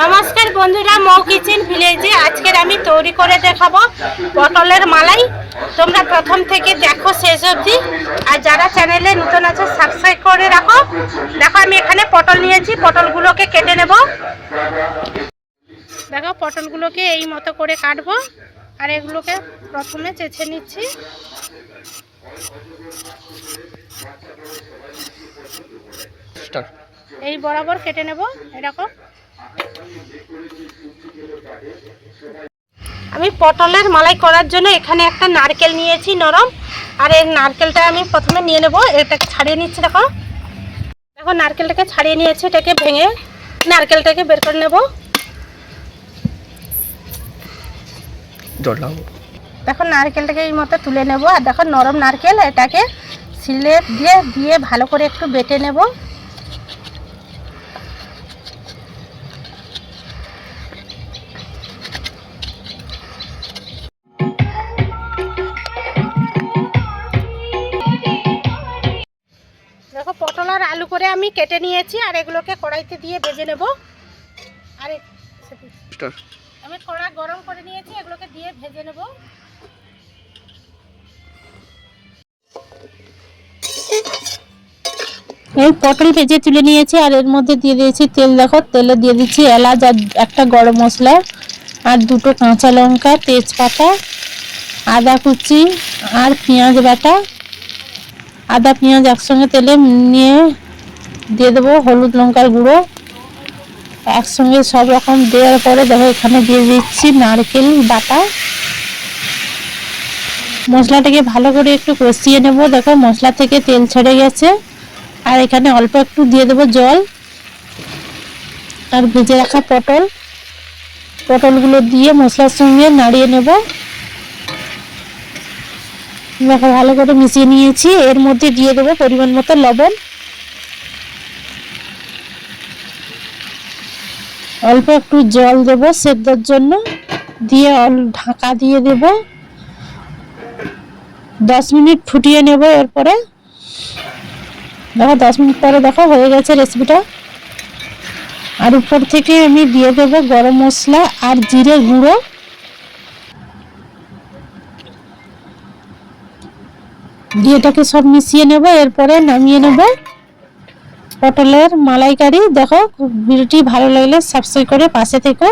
নমস্কার বন্ধুরা, মৌ কিচেন ভিলেজে আজকের আমি তৈরি করে দেখাবো পটলের মালাই। তোমরা প্রথম থেকে দেখো শেষ অবধি। আর যারা চ্যানেলে নতুন আছে সাবস্ক্রাইব করে রাখো। দেখো, আমি এখানে পটল নিয়েছি, পটলগুলোকে কেটে নেব। দেখো, পটলগুলোকে এই মতো করে কাটবো। আর এগুলোকে প্রথমে চেছে নিচ্ছি স্টার্ট এই বরাবর কেটে নেব এরকম। আমি পটলের মালাই করার জন্য এখানে একটা নারকেল নিয়েছি নরম আর এই নারকেলটা আমি প্রথমে নিয়ে নেব এটাকে ছাড়িয়ে নিচ্ছি দেখো। দেখো নারকেলটাকে ছাড়িয়ে নিয়েছি এটাকে ভেঙে নারকেলটাকে বের করে নেব। দেখো নারকেলটাকে এই মতো তুলে নেব আর দেখো নরম নারকেল এটাকে সিলে দিয়ে দিয়ে ভালো করে একটু বেটে নেব। আর আলু করে আমি কেটে নিয়েছি আর এগুলোকে কড়াইতে দিয়ে ভেজে নেব। আর আমি কড়া গরম করে নিয়েছি এগুলোকে দিয়ে ভেজে নেব। এই পটল ভেজে তুলে নিয়েছি আর এর মধ্যে দিয়ে দিয়েছি তেল। দেখো তেলে দিয়ে দিচ্ছি এলাচ আর একটা গরম মশলা আর দুটো কাঁচা লঙ্কা তেজপাতা আদা কুচি আর পেঁয়াজ বাটা। আদা, পেঁয়াজ একসঙ্গে তেলে নিয়ে দিয়ে দেবো হলুদ লঙ্কার গুঁড়ো। একসঙ্গে সব রকম দেওয়ার পরে দেখো এখানে দিয়ে দিচ্ছি নারকেল বাটা। মশলাটাকে ভালো করে একটু কষিয়ে নেব। দেখো মশলা থেকে তেল ছেড়ে গেছে। আর এখানে অল্প একটু দিয়ে দেবো জল। আর ভেজে রাখা পটল। পটলগুলো দিয়ে মশলার সঙ্গে নাড়িয়ে নেব। দেখো, ভালো করে মিশিয়ে নিয়েছি। এর মধ্যে দিয়ে দেবো পরিমাণ মতো লবণ। অল্প একটু জল দেব সেদ্ধর জন্য। দিয়ে ঢাকা দিয়ে দেব। দশ মিনিট ফুটিয়ে নেব এরপরে। দেখো, দশ মিনিট পরে দেখো, হয়ে গেছে রেসিপিটা আর উপর থেকে আমি দিয়ে দেব গরম মশলা আর জিরে গুঁড়ো। দিয়ে এটাকে সব মিশিয়ে নেব, এরপরে নামিয়ে নেব। পটলের মালাইকারি, দেখো, ভিডিওটি ভালো লাগলে সাবস্ক্রাইব করে পাশে থেকো।